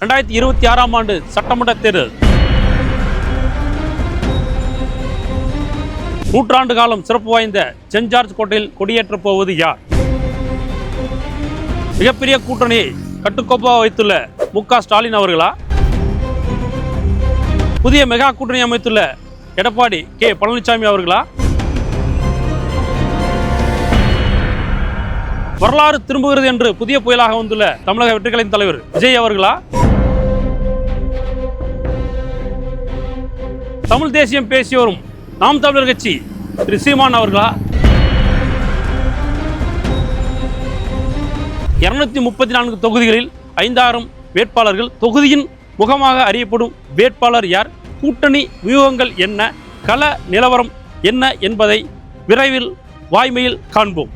ரெண்டாயிரத்தி இருபத்தி ஆறாம் ஆண்டு சட்டமன்ற தேர்தல். நூற்றாண்டு காலம் சிறப்பு வாய்ந்த சென்ட் ஜார்ஜ் கோட்டையில் கொடியேற்றப் போவது யார்? மிகப்பெரிய கூட்டணியை கட்டுக்கோப்பாக வைத்துள்ள மு ஸ்டாலின் அவர்களா? புதிய மெகா கூட்டணி அமைத்துள்ள எடப்பாடி கே பழனிசாமி அவர்களா? வரலாறு திரும்புகிறது என்று புதிய புயலாக வந்துள்ள தமிழக வெற்றிகளின் தலைவர் விஜய் அவர்களா? தமிழ் தேசியம் பேசி வரும் நாம் தமிழர் கட்சி திரு சீமான் அவர்களா? இருநூத்தி முப்பத்தி நான்கு தொகுதிகளில் ஐந்தாயிரம் வேட்பாளர்கள் தொகுதியின் முகமாக அறியப்படும் வேட்பாளர் யார்? கூட்டணி வியூகங்கள் என்ன? கள நிலவரம் என்ன என்பதை விரைவில் வாய்மையில் காண்போம்.